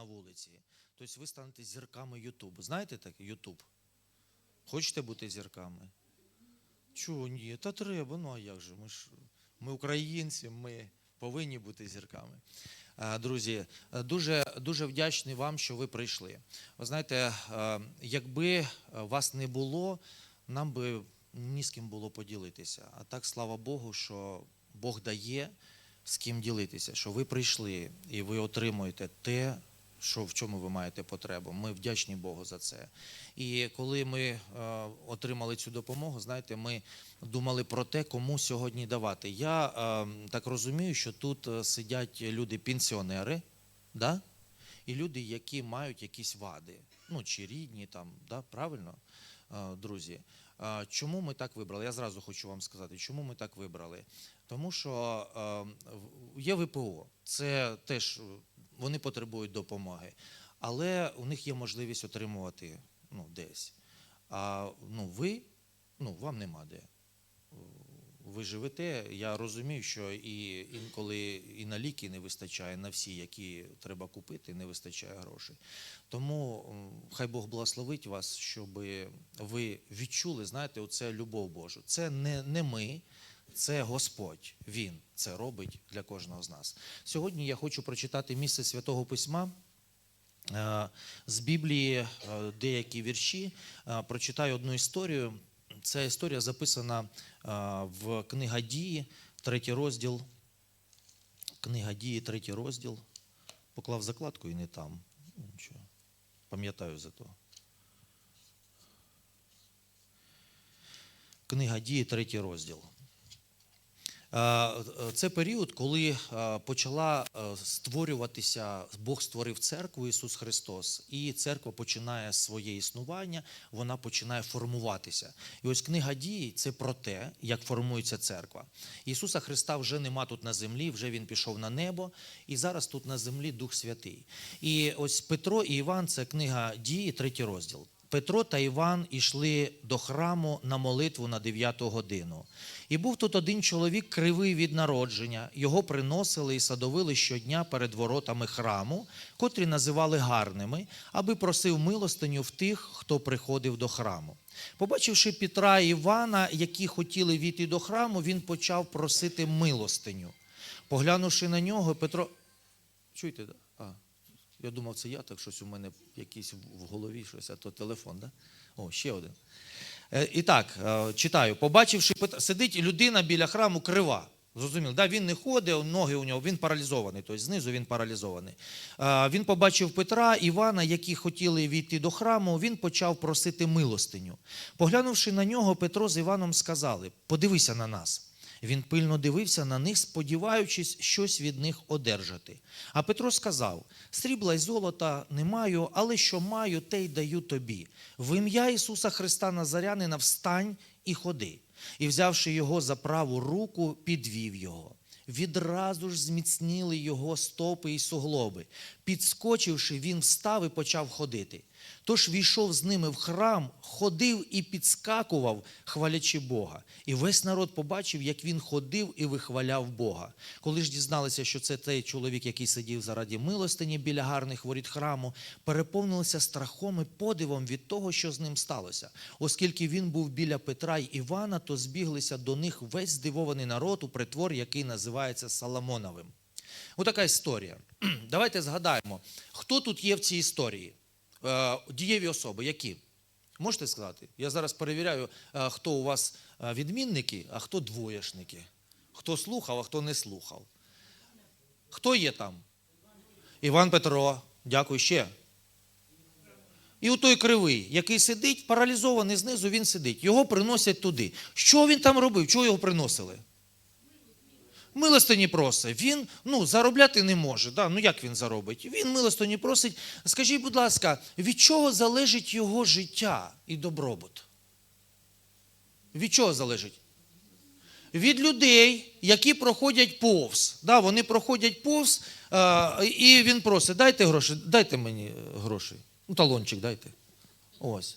на вулиці. Тобто ви станете зірками Ютубу. Знаєте таке Ютуб? Хочете бути зірками? Чого ні? Та треба, ну а як же? Ми ж ми українці, ми повинні бути зірками. Е, Друзі, дуже, дуже вдячний вам, що ви прийшли. Ви знаєте, е, якби е, вас не було, нам би ні з ким було поділитися. А так, слава Богу, що Бог дає з ким ділитися, що ви прийшли і ви отримуєте те, що в чому ви маєте потребу. Ми вдячні Богу за це. І коли ми е, отримали цю допомогу, знаєте, ми думали про те, кому сьогодні давати. Я е, так розумію, що тут е, сидять люди-пенсіонери, да? і люди, які мають якісь вади, ну чи рідні там, да? правильно, друзі. Чому ми так вибрали? Я зразу хочу вам сказати, чому ми так вибрали. Тому що є ВПО, це теж вони потребують допомоги, але у них є можливість отримувати ну, десь. А ну, ви, ну, вам нема де. Ви живете. Я розумію, що і інколи і на ліки не вистачає, на всі, які треба купити, не вистачає грошей. Тому хай Бог благословить вас, щоб ви відчули, знаєте, оце любов Божу. Це не, не ми, це Господь. Він це робить для кожного з нас. Сьогодні я хочу прочитати місце Святого Письма. Е, З Біблії е, деякі вірші. Е, Прочитаю одну історію. Ця історія записана в книга дії, третій розділ. Книга дії, третій розділ. Поклав закладку і не там. Пам'ятаю за то. Книга дії, третій розділ. Е, Це період, коли е, почала е, створюватися, Бог створив церкву Ісус Христос, і церква починає своє існування, вона починає формуватися. І ось книга дій це про те, як формується церква. Ісуса Христа вже нема тут на землі, вже Він пішов на небо, і зараз тут на землі Дух Святий. І ось Петро і Іван це книга дії, третій розділ. Петро та Іван ішли до храму на молитву на 9 годину. І був тут один чоловік кривий від народження. Його приносили і садовили щодня перед воротами храму, котрі називали гарними, аби просив милостиню в тих, хто приходив до храму. Побачивши Петра і Івана, які хотіли війти до храму, він почав просити милостиню. Поглянувши на нього, Петро. Чуєте? да? Я думав, це я, так щось у мене якийсь в голові, щось, а то телефон, да? О, ще один. Е, І так, е, читаю. Побачивши, сидить людина біля храму крива. Зрозуміло, да, він не ходить, ноги у нього, він паралізований, тобто знизу він паралізований. Е, Він побачив Петра, Івана, які хотіли війти до храму, він почав просити милостиню. Поглянувши на нього, Петро з Іваном сказали: Подивися на нас. Він пильно дивився на них, сподіваючись щось від них одержати. А Петро сказав: Срібла й золота не маю, але що маю, те й даю тобі. В ім'я Ісуса Христа Назарянина встань і ходи. І, взявши його за праву руку, підвів його. Відразу ж зміцніли його стопи і суглоби. Підскочивши, він встав і почав ходити. Тож війшов з ними в храм, ходив і підскакував, хвалячи Бога. І весь народ побачив, як він ходив і вихваляв Бога. Коли ж дізналися, що це той чоловік, який сидів заради милостині біля гарних воріт храму, переповнилися страхом і подивом від того, що з ним сталося. Оскільки він був біля Петра й Івана, то збіглися до них весь здивований народ у притвор, який називається Соломоновим. Отака історія. Давайте згадаємо, хто тут є в цій історії. Е, Дієві особи, які? Можете сказати? Я зараз перевіряю, е, хто у вас е, відмінники, а хто двоєшники. Хто слухав, а хто не слухав. Хто є там? Іван Петро. Дякую ще. І у той кривий, який сидить, паралізований знизу, він сидить. Його приносять туди. Що він там робив? Чого його приносили? Милостині просить. Він ну, заробляти не може. Да? Ну як він заробить? Він милостині просить. Скажіть, будь ласка, від чого залежить його життя і добробут? Від чого залежить? Від людей, які проходять повз. Да, вони проходять повз, е, і він просить: дайте гроші, дайте мені е, гроші. Ну, талончик дайте. Ось.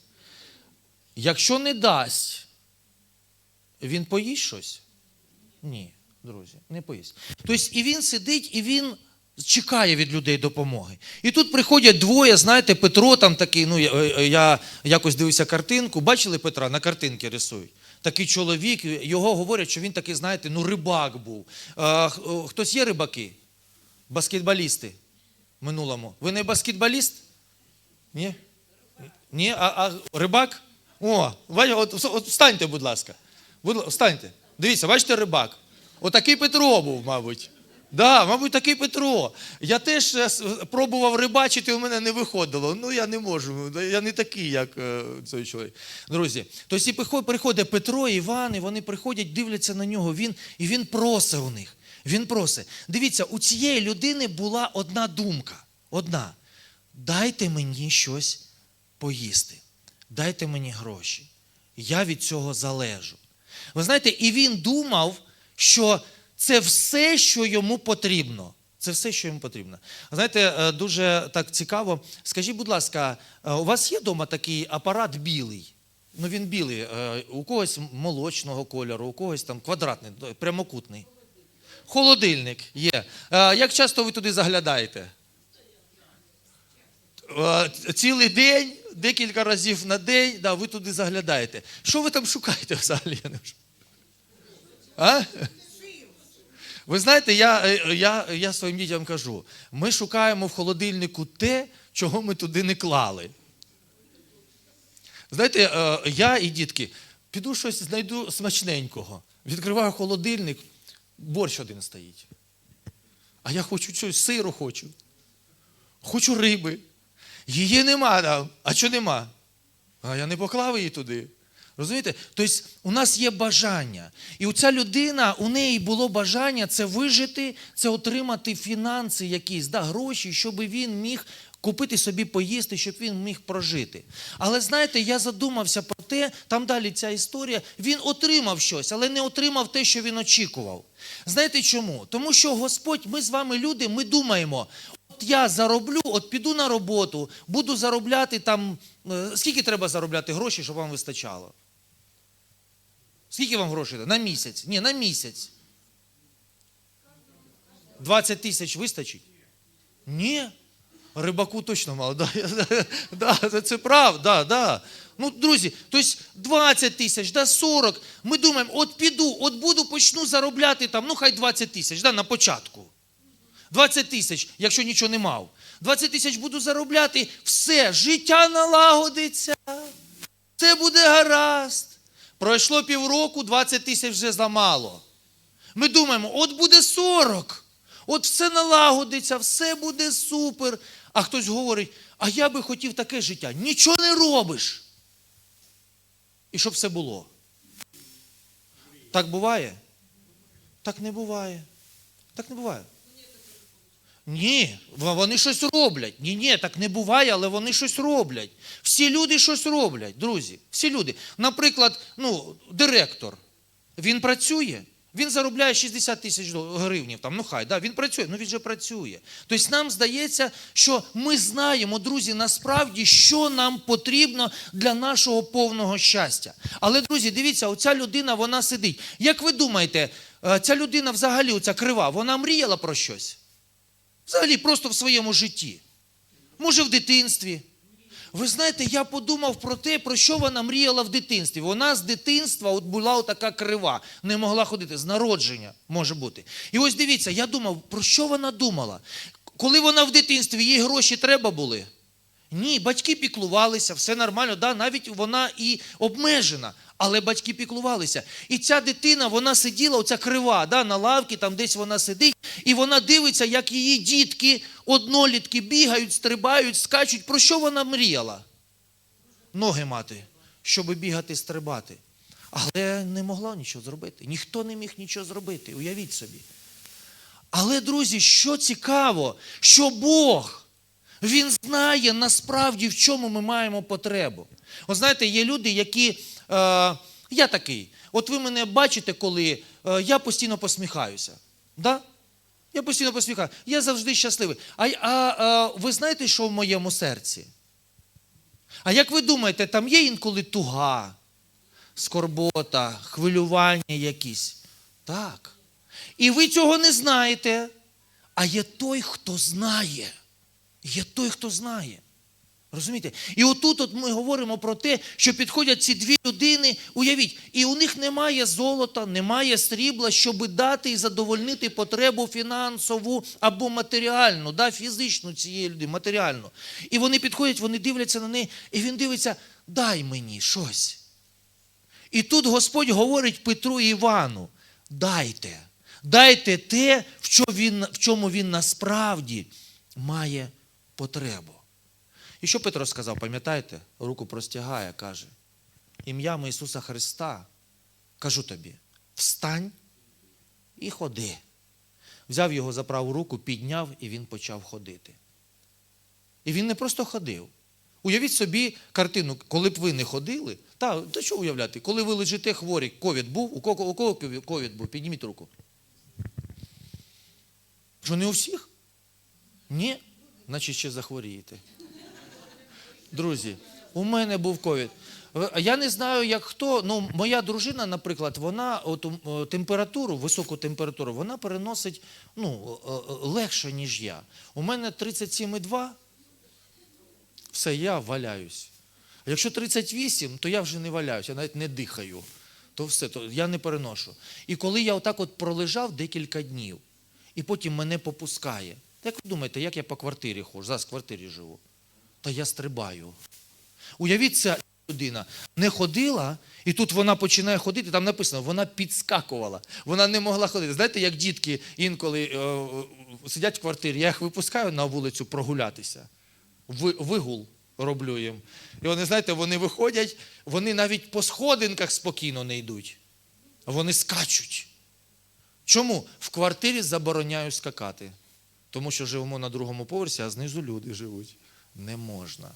Якщо не дасть, він поїсть щось? Ні, друзі, не поїсть. Тобто і він сидить, і він чекає від людей допомоги. І тут приходять двоє, знаєте, Петро там такий, ну я, е, я якось дивився картинку. Бачили Петра? На картинки рисують. Такий чоловік, його говорять, що він такий, знаєте, ну рибак був. А, хтось є рибаки? Баскетболісти минулому. Ви не баскетболіст? Ні? Ні? А, а рибак? О, от, от встаньте, будь ласка. Будь, встаньте. Дивіться, бачите, рибак. Отакий Петро був, мабуть. Да, мабуть, такий Петро. Я теж е, пробував рибачити, у мене не виходило. Ну, я не можу, я не такий, як е, цей чоловік. Друзі, тобто приходить Петро, Іван, і вони приходять, дивляться на нього, він, і він просить у них. Він просить. Дивіться, у цієї людини була одна думка. Одна. Дайте мені щось поїсти. Дайте мені гроші. Я від цього залежу. Ви знаєте, і він думав, що це все, що йому потрібно. Це все, що йому потрібно. Знаєте, е, дуже так цікаво. Скажіть, будь ласка, е, у вас є вдома такий апарат білий? Ну він білий, е, у когось молочного кольору, у когось там квадратний, прямокутний. Холодильник є. Як часто ви туди заглядаєте? Цілий день, декілька разів на день, да, ви туди заглядаєте. Що ви там шукаєте взагалі? Я не. А? Ви знаєте, я, е, я, я своїм дітям кажу: ми шукаємо в холодильнику те, чого ми туди не клали. Знаєте, е, я і дітки, піду щось знайду смачненького. Відкриваю холодильник, борщ один стоїть. А я хочу щось, сиру хочу. Хочу риби. Її нема там. А що нема? А я не поклав її туди. Розумієте? Тобто у нас є бажання. І оця людина, у неї було бажання це вижити, це отримати фінанси якісь, да, гроші, щоб він міг купити собі поїсти, щоб він міг прожити. Але знаєте, я задумався про те, там далі ця історія, він отримав щось, але не отримав те, що він очікував. Знаєте чому? Тому що Господь, ми з вами люди, ми думаємо, от я зароблю, от піду на роботу, буду заробляти там. е, Скільки треба заробляти грошей, щоб вам вистачало? Скільки вам грошей? На місяць? Ні, на місяць. 20 тисяч вистачить? Ні. Рибаку точно мало. Да, да, це правда, да, да. Ну, друзі, тобто 20 тисяч, да, 40. Ми думаємо, от піду, от буду, почну заробляти там, ну хай 20 тисяч, да, на початку. 20 тисяч, якщо нічого не мав. 20 тисяч буду заробляти, все, життя налагодиться. Це буде гаразд. Пройшло півроку, 20 тисяч вже замало. Ми думаємо, от буде 40, от все налагодиться, все буде супер. А хтось говорить, а я би хотів таке життя. Нічого не робиш. І щоб все було. Так буває? Так не буває. Так не буває. Ні, вони щось роблять. Ні, ні, так не буває, але вони щось роблять. Всі люди щось роблять, друзі. Всі люди. Наприклад, ну, директор. Він працює, він заробляє 60 тисяч гривнів. Там, ну хай, да, він працює, ну він же працює. Тобто нам здається, що ми знаємо, друзі, насправді, що нам потрібно для нашого повного щастя. Але, друзі, дивіться, оця людина, вона сидить. Як ви думаєте, е, ця людина взагалі, оця крива, вона мріяла про щось? Взагалі, просто в своєму житті. Може, в дитинстві. Ви знаєте, я подумав про те, про що вона мріяла в дитинстві. Вона з дитинства от була така крива, не могла ходити. З народження може бути. І ось дивіться, я думав, про що вона думала? Коли вона в дитинстві, їй гроші треба були. Ні, батьки піклувалися, все нормально, да, навіть вона і обмежена, але батьки піклувалися. І ця дитина, вона сиділа, оця крива, да, на лавці, там десь вона сидить, і вона дивиться, як її дітки, однолітки бігають, стрибають, скачуть. Про що вона мріяла? Ноги мати, щоб бігати, стрибати. Але не могла нічого зробити. Ніхто не міг нічого зробити. Уявіть собі. Але, друзі, що цікаво, що Бог, Він знає насправді, в чому ми маємо потребу. От знаєте, є люди, які. Е, я такий. От ви мене бачите, коли е, я постійно посміхаюся. Да? Я постійно посміхаюся. Я завжди щасливий. А, а, а ви знаєте, що в моєму серці? А як ви думаєте, там є інколи туга, скорбота, хвилювання якісь? Так. І ви цього не знаєте. а є той, хто знає. Є той, хто знає. Розумієте? І отут от ми говоримо про те, що підходять ці дві людини, уявіть, і у них немає золота, немає срібла, щоб дати і задовольнити потребу фінансову або матеріальну, да, фізичну цієї людини, матеріальну. І вони підходять, вони дивляться на неї, і він дивиться, дай мені щось. І тут Господь говорить Петру і Івану: дайте, дайте те, в чому він, в чому він насправді має потребу. І що Петро сказав, пам'ятаєте? Руку простягає, каже: ім'ям Ісуса Христа, кажу тобі, встань і ходи. Взяв його за праву руку, підняв, і він почав ходити. І він не просто ходив. Уявіть собі картину, коли б ви не ходили. Та, та що уявляти? Коли ви лежите хворі, ковід був, у кого, у кого ковід був? Підніміть руку. Що не у всіх? Ні? Значить, ще захворієте. Друзі, у мене був ковід. Я не знаю, як хто. Ну, моя дружина, наприклад, вона от, е, температуру, високу температуру, вона переносить ну, е, е, легше, ніж я. У мене 37,2, все, я валяюсь. А якщо 38, то я вже не валяюсь, я навіть не дихаю. То все, то я не переношу. І коли я отак от пролежав декілька днів, і потім мене попускає. Як ви думаєте, як я по квартирі ходжу? Зараз в квартирі живу. Та я стрибаю. Уявіть, ця людина не ходила, і тут вона починає ходити, там написано, вона підскакувала. Вона не могла ходити. Знаєте, як дітки інколи е, е, сидять в квартирі, я їх випускаю на вулицю прогулятися. Ви- Вигул роблю їм. І вони, знаєте, вони виходять, вони навіть по сходинках спокійно не йдуть. Вони скачуть. Чому? В квартирі забороняю скакати. Тому що живемо на другому поверсі, а знизу люди живуть. Не можна.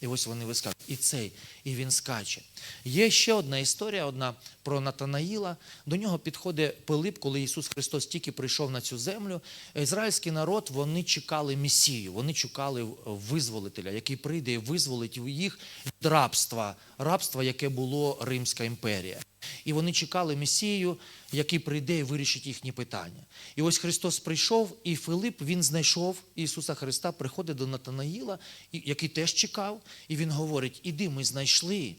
І ось вони вискакують. І цей, і він скаче. Є ще одна історія, одна про Натанаїла. До нього підходить Пилип, коли Ісус Христос тільки прийшов на цю землю. Ізраїльський народ вони чекали Месію, вони чекали визволителя, який прийде і визволить їх від рабства, рабства, яке було Римська імперія. І вони чекали Месію, який прийде і вирішить їхні питання. І ось Христос прийшов, і Филип він знайшов Ісуса Христа, приходить до Натанаїла, який теж чекав, і він говорить: Іди, ми знайшли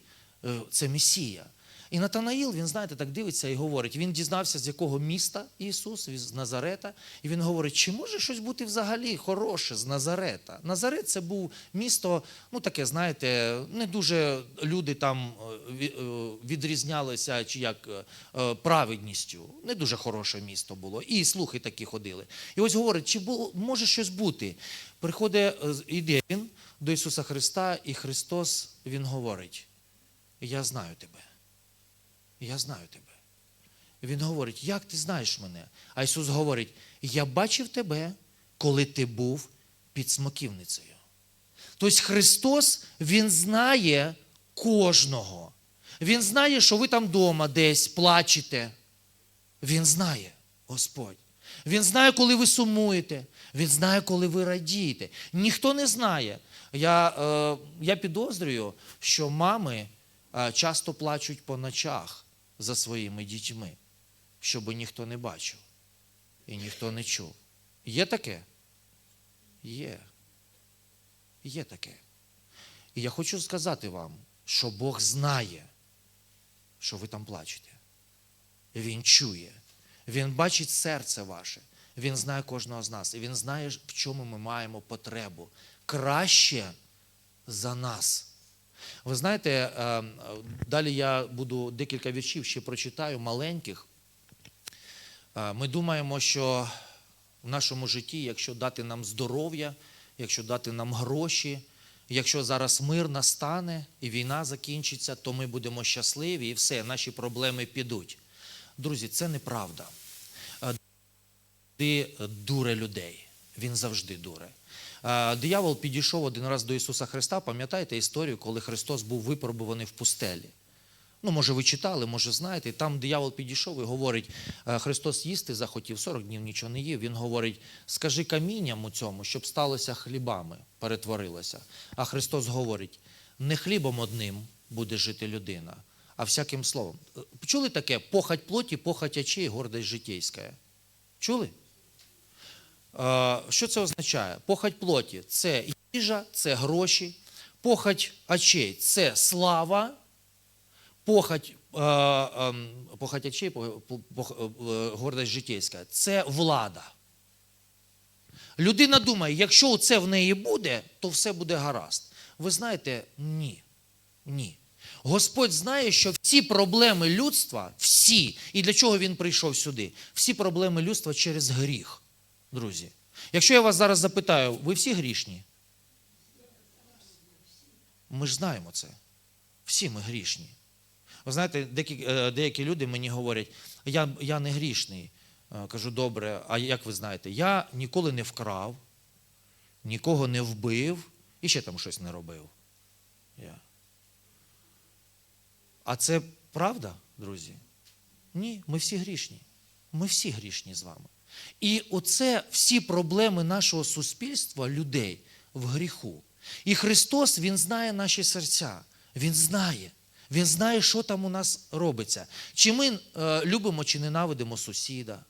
е, це Месія. І Натанаїл, він, знаєте, так дивиться і говорить: він дізнався, з якого міста Ісус, з Назарета, і він говорить, чи може щось бути взагалі хороше з Назарета? Назарет це був місто, ну таке, знаєте, не дуже люди там е, е, відрізнялися чи як е, праведністю. Не дуже хороше місто було. І слухи такі ходили. І ось говорить, чи може щось бути? Приходить, іде він до Ісуса Христа, і Христос Він говорить: Я знаю тебе. Я знаю тебе. Він говорить, як ти знаєш мене? А Ісус говорить, я бачив тебе, коли ти був під смоківницею. Тобто Христос, Він знає кожного. Він знає, що ви там вдома десь плачете. Він знає, Господь. Він знає, коли ви сумуєте. Він знає, коли ви радієте. Ніхто не знає. Я, е, я підозрюю, що мами е, часто плачуть по ночах за своїми дітьми, щоб ніхто не бачив і ніхто не чув. Є таке? Є. Є таке. І я хочу сказати вам, що Бог знає, що ви там плачете. Він чує. Він бачить серце ваше. Він знає кожного з нас. І він знає, в чому ми маємо потребу. Краще за нас. Ви знаєте, е, е, далі я буду декілька віршів ще прочитаю, маленьких. Е, Ми думаємо, що в нашому житті, якщо дати нам здоров'я, якщо дати нам гроші, якщо зараз мир настане і війна закінчиться, то ми будемо щасливі і все, наші проблеми підуть. Друзі, це неправда. Е, Ти дуре людей. Він завжди дуре. Е, Диявол підійшов один раз до Ісуса Христа. Пам'ятаєте історію, коли Христос був випробуваний в пустелі? Ну, може, ви читали, може, знаєте. Там диявол підійшов і говорить: е, Христос їсти захотів, 40 днів нічого не їв. Він говорить: скажи камінням у цьому, щоб сталося хлібами, перетворилося. А Христос говорить: не хлібом одним буде жити людина, а всяким словом. Е, Чули таке? Похоть плоті, похоть очей, гордость житейська. Чули? Е, Що це означає? Похоть плоті це їжа, це гроші, похоть очей це слава, похоть, е, ем, похоть очей, е, гордость житейська це влада. Людина думає, якщо це в неї буде, то все буде гаразд. Ви знаєте, ні. Ні. Господь знає, що всі проблеми людства, всі, і для чого він прийшов сюди? Всі проблеми людства через гріх, друзі. Якщо я вас зараз запитаю, ви всі грішні? Ми ж знаємо це. Всі ми грішні. Ви знаєте, деякі, е, деякі люди мені говорять, я, я не грішний. Е, Кажу, добре, а як ви знаєте, я ніколи не вкрав, нікого не вбив і ще там щось не робив. Я. А це правда, друзі? Ні, ми всі грішні. Ми всі грішні з вами. І оце всі проблеми нашого суспільства, людей в гріху. І Христос, Він знає наші серця. Він знає. Він знає, що там у нас робиться. Чи ми е, любимо чи ненавидимо сусіда?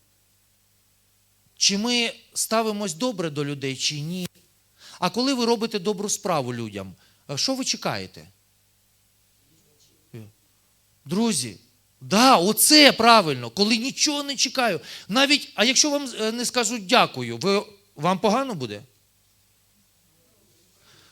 Чи ми ставимось добре до людей, чи ні? А коли ви робите добру справу людям, е, що ви чекаєте? Друзі, да, оце правильно, коли нічого не чекаю. Навіть, а якщо вам е, не скажуть дякую, ви, вам погано буде?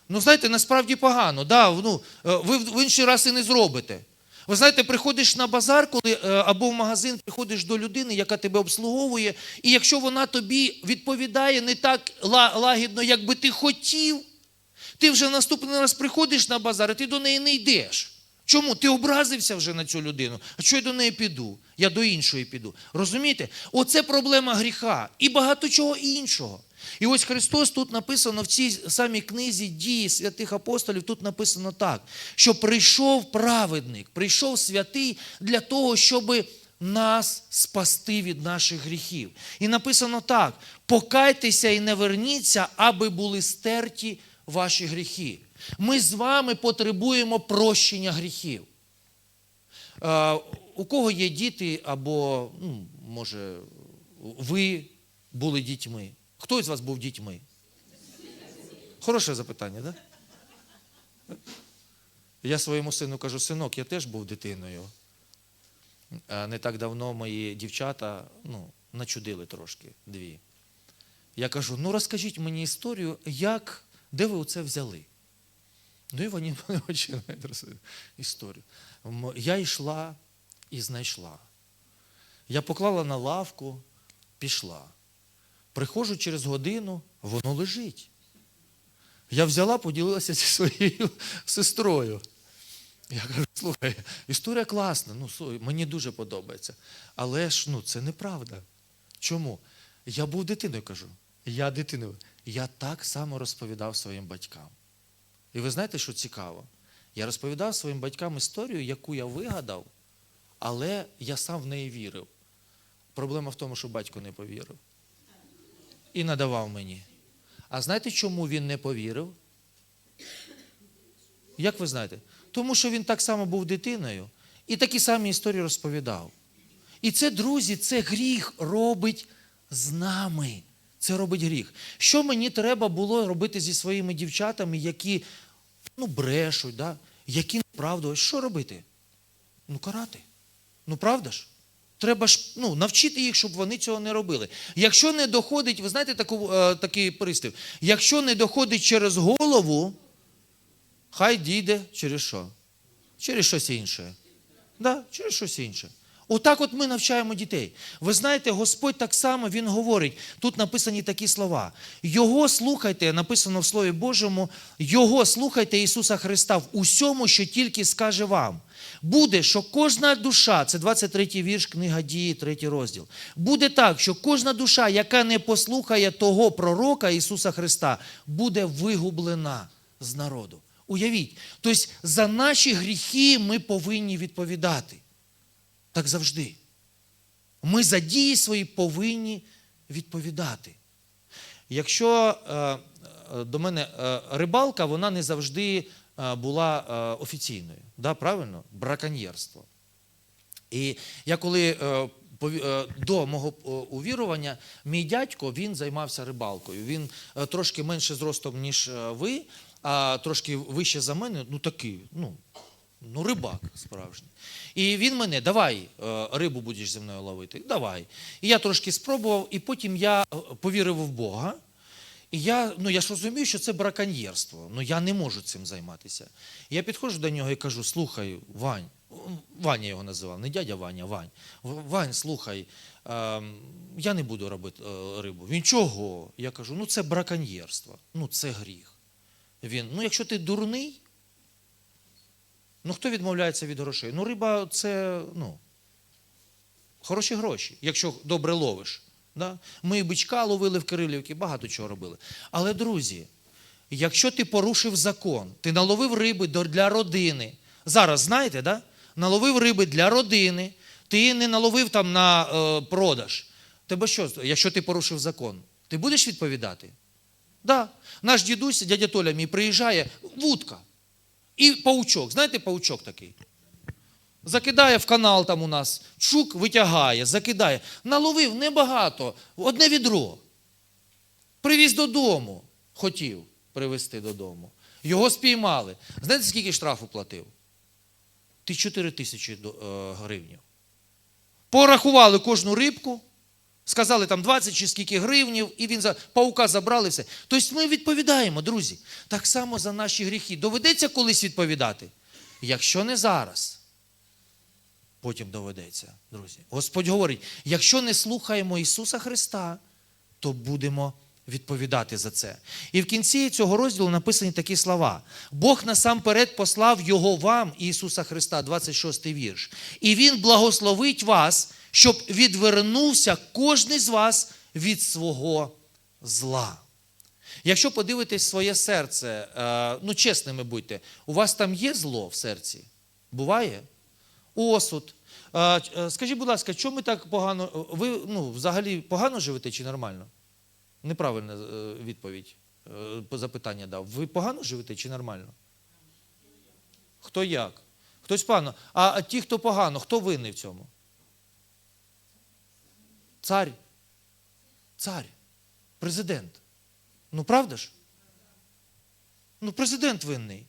Ну, знаєте, насправді погано. Да, ну, е, ви в інший раз і не зробите. Ви знаєте, приходиш на базар, коли е, або в магазин приходиш до людини, яка тебе обслуговує, і якщо вона тобі відповідає не так лагідно, як би ти хотів, ти вже наступний раз приходиш на базар, і ти до неї не йдеш. Чому? Ти образився вже на цю людину. А що я до неї піду? Я до іншої піду. Розумієте? Оце проблема гріха і багато чого іншого. І ось Христос тут написано в цій самій книзі дії святих апостолів, тут написано так, що прийшов праведник, прийшов святий для того, щоб нас спасти від наших гріхів. І написано так: покайтеся і не верніться, аби були стерті ваші гріхи. Ми з вами потребуємо прощення гріхів. Е, у кого є діти, або, ну, може, ви були дітьми? Хто із вас був дітьми? Хороше запитання, так? Да? Я своєму сину кажу, синок, я теж був дитиною. Е, Не так давно мої дівчата ну, начудили трошки дві. Я кажу: ну розкажіть мені історію, як, де ви оце взяли? Ну і вони починають історію. Я йшла і знайшла. Я поклала на лавку, пішла. Приходжу через годину, воно лежить. Я взяла, поділилася зі своєю сестрою. Я кажу, слухай, історія класна, ну, мені дуже подобається. Але ж ну, це неправда. Чому? Я був дитиною, кажу. Я дитиною. Я так само розповідав своїм батькам. І ви знаєте, що цікаво? Я розповідав своїм батькам історію, яку я вигадав, але я сам в неї вірив. Проблема в тому, що батько не повірив. І надавав мені. А знаєте, чому він не повірив? Як ви знаєте? Тому що він так само був дитиною і такі самі історії розповідав. І це, друзі, це гріх робить з нами. Це робить гріх. Що мені треба було робити зі своїми дівчатами, які ну, брешуть, да? які неправду? Що робити? Ну, карати. Ну, правда ж? Треба ж ну, навчити їх, щоб вони цього не робили. Якщо не доходить, ви знаєте таку, е, такий пристав, якщо не доходить через голову, хай дійде через що? Через щось інше. Да, через щось інше. Отак от ми навчаємо дітей. Ви знаєте, Господь так само Він говорить, тут написані такі слова. Його слухайте, написано в Слові Божому, Його слухайте Ісуса Христа в усьому, що тільки скаже вам. Буде, що кожна душа, це 23-й вірш, книга дії, 3 розділ. Буде так, що кожна душа, яка не послухає того пророка Ісуса Христа, буде вигублена з народу. Уявіть, тобто за наші гріхи ми повинні відповідати. Так завжди. Ми за дії свої повинні відповідати. Якщо е, е, до мене е, рибалка, вона не завжди була офіційною. Да, правильно? Браконьєрство. І я коли до мого увірування, мій дядько він займався рибалкою. Він трошки менше зростом, ніж ви, а трошки вище за мене. Ну такий, ну, ну рибак справжній. І він мене, давай е, рибу будеш зі мною ловити. Давай. І я трошки спробував, і потім я е, повірив в Бога. І я, ну, я ж розумію, що це браконьєрство. Ну я не можу цим займатися. Я підходжу до нього і кажу: слухай, Вань, Ваня його називав, не дядя Ваня, Вань. Вань, слухай, ем, я не буду робити е, рибу. Він чого? Я кажу, ну це браконьєрство, ну це гріх. Він, ну якщо ти дурний, ну хто відмовляється від грошей? Ну, риба це, ну, хороші гроші, якщо добре ловиш. Да? Ми і бичка ловили в Кирилівці, багато чого робили. Але, друзі, якщо ти порушив закон, ти наловив риби для родини. Зараз знаєте, да? наловив риби для родини, ти не наловив там на е, продаж. Тебе що, якщо ти порушив закон, ти будеш відповідати? Да. Наш дідусь, дядя Толя мій приїжджає, вудка. І паучок. Знаєте, паучок такий? Закидає в канал там у нас, чук витягає, закидає. Наловив небагато, одне відро. Привіз додому. Хотів привезти додому. Його спіймали. Знаєте, скільки штрафу платив? Ти 4 тисячі е. Порахували кожну рибку, сказали там 20 чи скільки гривнів, і він за паука забрали все. Тобто ми відповідаємо, друзі. Так само за наші гріхи. Доведеться колись відповідати. Якщо не зараз, потім доведеться, друзі. Господь говорить: якщо не слухаємо Ісуса Христа, то будемо відповідати за це. І в кінці цього розділу написані такі слова: Бог насамперед послав Його вам, Ісуса Христа, 26 вірш. І Він благословить вас, щоб відвернувся кожний з вас від свого зла. Якщо подивитесь своє серце, е, ну чесними будьте, у вас там є зло в серці? Буває? Осуд. Е, е, Скажіть, будь ласка, чому ми так погано? Ви ну, взагалі погано живете чи нормально? Неправильна відповідь. запитання дав. Ви погано живете чи нормально? Хто як? Хтось погано. А ті, хто погано, хто винний в цьому? Цар. Цар. Президент. Ну правда ж? Ну, президент винний.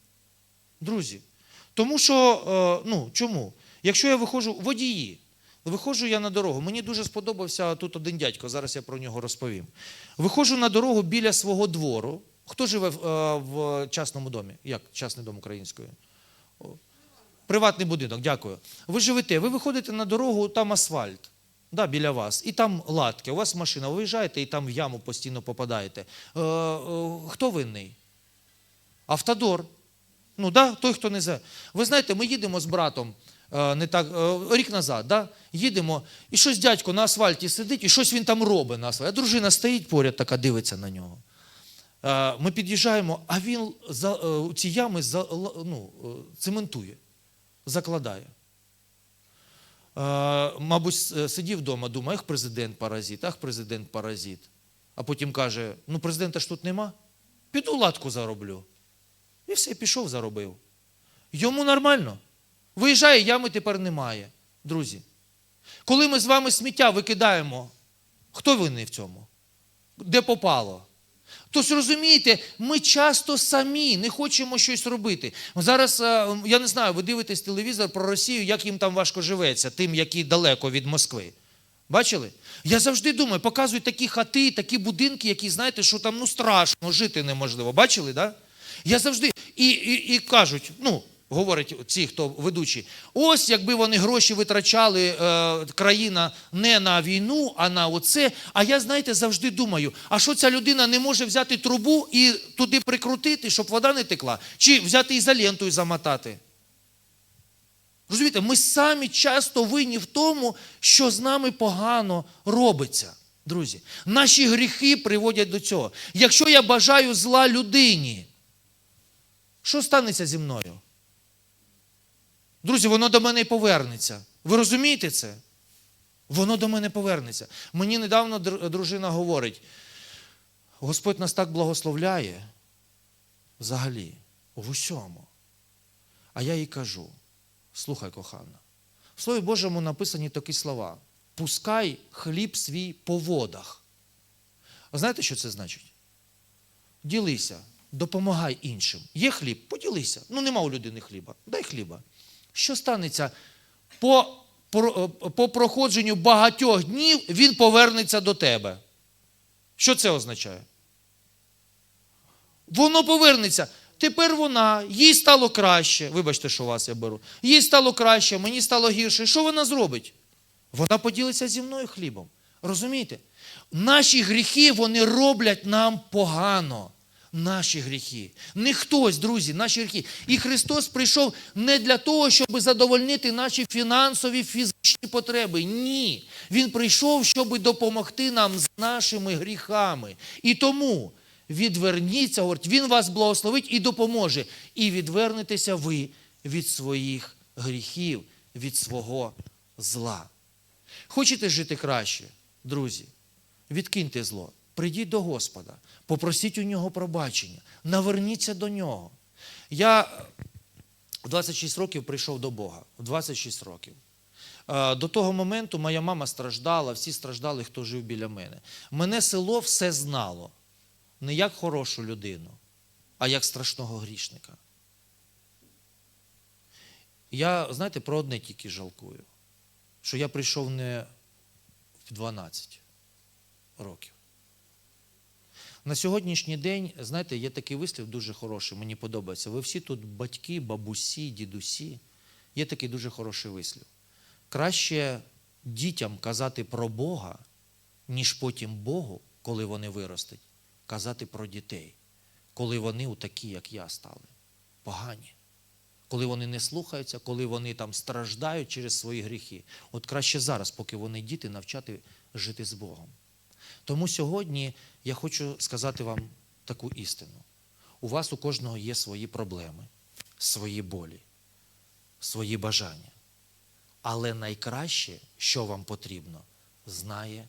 Друзі. Тому що, е, ну, чому? Якщо я виходжу, водії, виходжу я на дорогу. Мені дуже сподобався тут один дядько, зараз я про нього розповім. Виходжу на дорогу біля свого двору. Хто живе в, е, в частному домі? Як частний дом українською? Приватний будинок, дякую. Ви живете, ви виходите на дорогу, там асфальт. Да, біля вас. І там латки, у вас машина, ви виїжджаєте і там в яму постійно попадаєте. Е, е, хто винний? Автодор. Ну, да, той, хто не за. Ви знаєте, ми їдемо з братом е, не так, е, рік назад, да? їдемо, і щось дядько на асфальті сидить, і щось він там робить на асфальті. А дружина стоїть поряд, така дивиться на нього. Ми під'їжджаємо, а він ці ями ну, цементує, закладає. Е, Мабуть, сидів вдома, думає, ах, президент паразит, ах, президент паразит. А потім каже: ну, президента ж тут нема. Піду латку зароблю. І все, пішов, заробив. Йому нормально. Виїжджає, ями тепер немає. Друзі. Коли ми з вами сміття викидаємо, хто винний в цьому? Де попало? Тобто, розумієте, ми часто самі не хочемо щось робити. Зараз, е, я не знаю, ви дивитесь телевізор про Росію, як їм там важко живеться, тим, які далеко від Москви. Бачили? Я завжди думаю, показують такі хати, такі будинки, які, знаєте, що там ну страшно, жити неможливо. Бачили, да? Я завжди. І, і, і кажуть, ну, говорять ці, хто ведучі, ось якби вони гроші витрачали, е, країна не на війну, а на оце. А я, знаєте, завжди думаю, а що ця людина не може взяти трубу і туди прикрутити, щоб вода не текла? Чи взяти ізолентою замотати? Розумієте, ми самі часто винні в тому, що з нами погано робиться. Друзі, наші гріхи приводять до цього. Якщо я бажаю зла людині, що станеться зі мною? Друзі, воно до мене і повернеться. Ви розумієте це? Воно до мене повернеться. Мені недавно дружина говорить: Господь нас так благословляє взагалі, в усьому. А я їй кажу: слухай, кохана, в Слові Божому написані такі слова. пускай хліб свій по водах. А знаєте, що це значить? Ділися, допомагай іншим. Є хліб, поділися. Ну, нема у людини хліба. Дай хліба. Що станеться? По, про- по проходженню багатьох днів він повернеться до тебе. Що це означає? Воно повернеться. Тепер вона, їй стало краще. Вибачте, що вас я беру. Їй стало краще, мені стало гірше. Що вона зробить? Вона поділиться зі мною хлібом. Розумієте? Наші гріхи вони роблять нам погано. Наші гріхи. Не хтось, друзі, наші гріхи. І Христос прийшов не для того, щоб задовольнити наші фінансові, фізичні потреби. Ні. Він прийшов, щоб допомогти нам з нашими гріхами. І тому відверніться, говорить, Він вас благословить і допоможе. І відвернетеся ви від своїх гріхів, від свого зла. Хочете жити краще, друзі? Відкиньте зло, прийдіть до Господа, попросіть у нього пробачення, наверніться до нього. Я в 26 років прийшов до Бога. В 26 років. Е, До того моменту моя мама страждала, всі страждали, хто жив біля мене. Мене село все знало. Не як хорошу людину, а як страшного грішника. Я, знаєте, про одне тільки жалкую, що я прийшов не в 12 років. На сьогоднішній день, знаєте, є такий вислів дуже хороший, мені подобається. Ви всі тут батьки, бабусі, дідусі. Є такий дуже хороший вислів. Краще дітям казати про Бога, ніж потім Богу, коли вони виростуть, казати про дітей, коли вони у такі, як я, стали. Погані. Коли вони не слухаються, коли вони там страждають через свої гріхи. От краще зараз, поки вони діти, навчати жити з Богом. Тому сьогодні я хочу сказати вам таку істину. У вас у кожного є свої проблеми, свої болі, свої бажання. Але найкраще, що вам потрібно, знає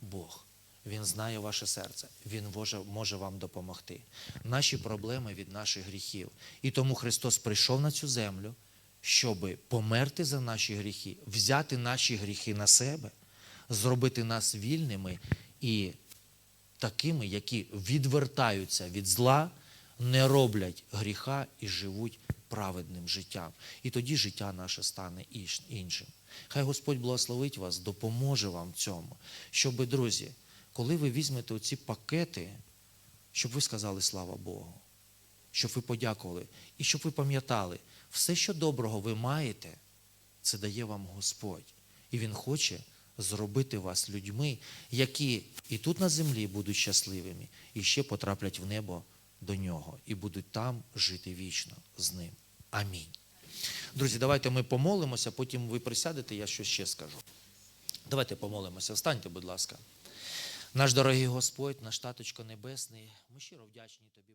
Бог. Він знає ваше серце, Він може, вам допомогти. Наші проблеми від наших гріхів. І тому Христос прийшов на цю землю, щоб померти за наші гріхи, взяти наші гріхи на себе, зробити нас вільними і такими, які відвертаються від зла, не роблять гріха і живуть праведним життям. І тоді життя наше стане іншим. Хай Господь благословить вас, допоможе вам в цьому, щоб, друзі, коли ви візьмете оці пакети, щоб ви сказали слава Богу, щоб ви подякували і щоб ви пам'ятали, все, що доброго ви маєте, це дає вам Господь. І Він хоче зробити вас людьми, які і тут на землі будуть щасливими, і ще потраплять в небо до нього, і будуть там жити вічно з ним. Амінь. Друзі, давайте ми помолимося, потім ви присядете, я щось ще скажу. Давайте помолимося. Встаньте, будь ласка. Наш дорогий Господь, наш таточко Небесний, ми щиро вдячні Тобі.